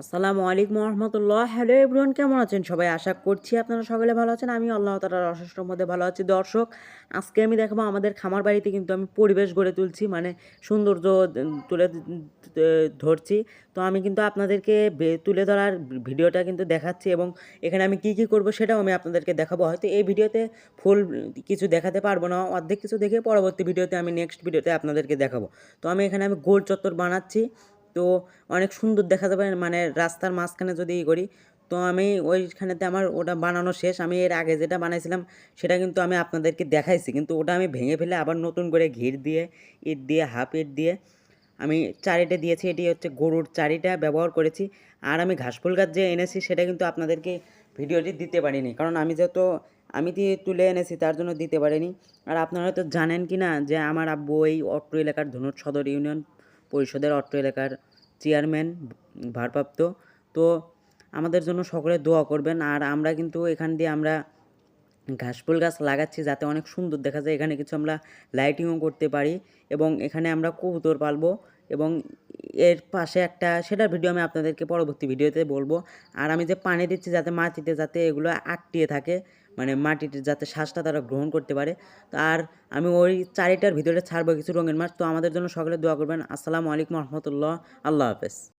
আসসালামু আলাইকুম রহমতুল্লাহ। Hello everyone কেমন আছেন? সবাই আশা করছি আপনারা সকলে ভালো আছেন। আমি আল্লাহ তালার অশেষের মধ্যে ভালো আছি। দর্শক, আজকে আমি দেখাবো আমাদের খামার বাড়িতে কিন্তু আমি পরিবেশ গড়ে তুলছি মানে সৌন্দর্য তুলে ধরছি। তো আমি কিন্তু আপনাদেরকে তুলে ধরার ভিডিওটা কিন্তু দেখাচ্ছি এবং এখানে আমি কি কি করব সেটাও আমি আপনাদেরকে দেখাবো। হয়তো এই ভিডিওতে ফুল কিছু দেখাতে পারব না, অর্ধেক কিছু দেখে পরবর্তী ভিডিওতে আমি নেক্সট ভিডিওতে আপনাদেরকে দেখাবো। তো আমি এখানে আমি গোল চত্বর বানাচ্ছি। তো অনেক সুন্দর দেখা যাবে মানে রাস্তার মাঝখানে যদি ই করি। তো আমি ওইখানেতে আমার ওটা বানানো শেষ। আমি এর আগে যেটা বানাইছিলাম, সেটা কিন্তু আমি আপনাদেরকে দেখাইছি। কিন্তু ওটা আমি ভেঙে ফেলে আবার নতুন করে ঘির দিয়ে, ইট দিয়ে, হাফ ইট দিয়ে আমি চারিটা দিয়েছি। এটি হচ্ছে গরুর চারিটা ব্যবহার করেছি। আর আমি ঘাসফুল গাছ যে এনেছি, সেটা কিন্তু আপনাদেরকে ভিডিওটি দিতে পারিনি। কারণ আমি যেহেতু, আমি দিয়ে তুলে এনেছি, তার জন্য দিতে পারিনি। আর আপনারা হয়তো জানেন কি না যে আমার আব্বু এই অট্ট এলাকার ধনুট সদর ইউনিয়ন পরিষদের অট্ট এলাকার চেয়ারম্যান, ভারপ্রাপ্ত। তো আমাদের জন্য সকলে দোয়া করবেন। আর আমরা কিন্তু এখান দিয়ে আমরা ঘাসফুল গাছ লাগাচ্ছি যাতে অনেক সুন্দর দেখা যায়। এখানে কিছু আমরা লাইটিংও করতে পারি এবং এখানে আমরা কবুতর পালবো এবং এর পাশে একটা, সেটার ভিডিও আমি আপনাদেরকে পরবর্তী ভিডিওতে বলব। আর আমি যে পানি দিচ্ছি যাতে মাটিতে যাতে এগুলো আটটিয়ে থাকে মানে মাটিতে যাতে শ্বাসটা তারা গ্রহণ করতে পারে। তো আর আমি ওই চারিটার ভিতরে ছাড়বো কিছু রঙের মাছ। তো আমাদের জন্য সকলে দোয়া করবেন। আসসালামু আলাইকুম রহমতুল্লাহ। আল্লাহ হাফেজ।